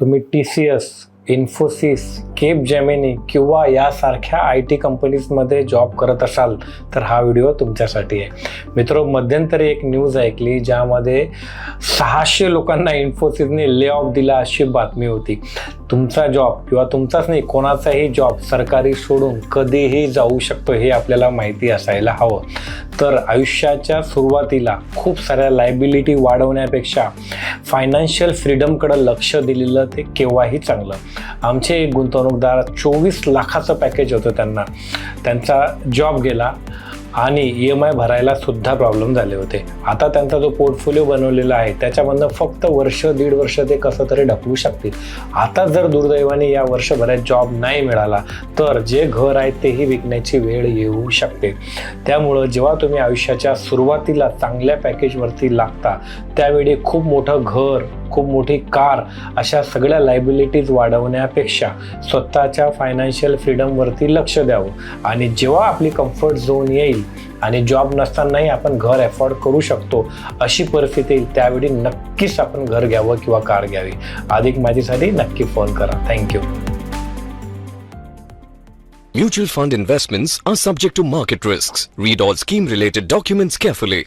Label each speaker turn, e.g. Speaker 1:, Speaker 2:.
Speaker 1: तुम्ही T C S Infosys Capgemini किंवा यासारख्या आय टी कंपनीजमध्ये जॉब करत असाल तर हा व्हिडिओ तुमच्यासाठी आहे. मित्र मध्यंतरी एक न्यूज ऐकली ज्यामध्ये सहाशे लोकांना इन्फोसिसने ले ऑफ दिला अशी बातमी होती. तुमचा जॉब किंवा तुमचाच नाही कोणाचाही जॉब सरकारी सोडून कधीही जाऊ शकतो हे आपल्याला माहिती असायला हवं. तर आयुष्याच्या सुरुवातीला खूप साऱ्या लायबिलिटी वाढवण्यापेक्षा फायनान्शियल फ्रीडमकडं लक्ष दिलेलं ते केव्हाही चांगलं. आमचे एक गुंतवणूकदार चोवीस लाखाचं पॅकेज होतं त्यांना. त्यांचा जॉब गेला. आणि ई एम आय भरायला सुद्धा प्रॉब्लेम झाले होते. आता त्यांचा जो पोर्टफोलिओ बनवलेला आहे त्याच्यामधनं फक्त वर्ष दीड वर्ष ते कसं तरी ढकलू शकतील. आता जर दुर्दैवाने या वर्षभरात जॉब नाही मिळाला तर जे घर आहे तेही विकण्याची वेळ येऊ शकते. त्यामुळं जेव्हा तुम्ही आयुष्याच्या सुरुवातीला चांगल्या पॅकेजवरती लागता त्यावेळी खूप मोठं घर खूप मोठी कार अशा सगळ्या लायबिलिटीज वाढवण्यापेक्षा स्वतःच्या फायनान्शियल फ्रीडमवरती लक्ष द्यावं आणि जेव्हा आपली कम्फर्ट झोन येईल आणि जॉब नसतानाही आपण घर अफोर्ड करू शकतो अशी परिस्थिती येईल त्यावेळी नक्कीच आपण घर घ्यावं किंवा कार घ्यावी अधिक माहितीसाठी नक्की फोन करा thank you
Speaker 2: Mutual fund investments are subject to market risks. Read all scheme related documents carefully.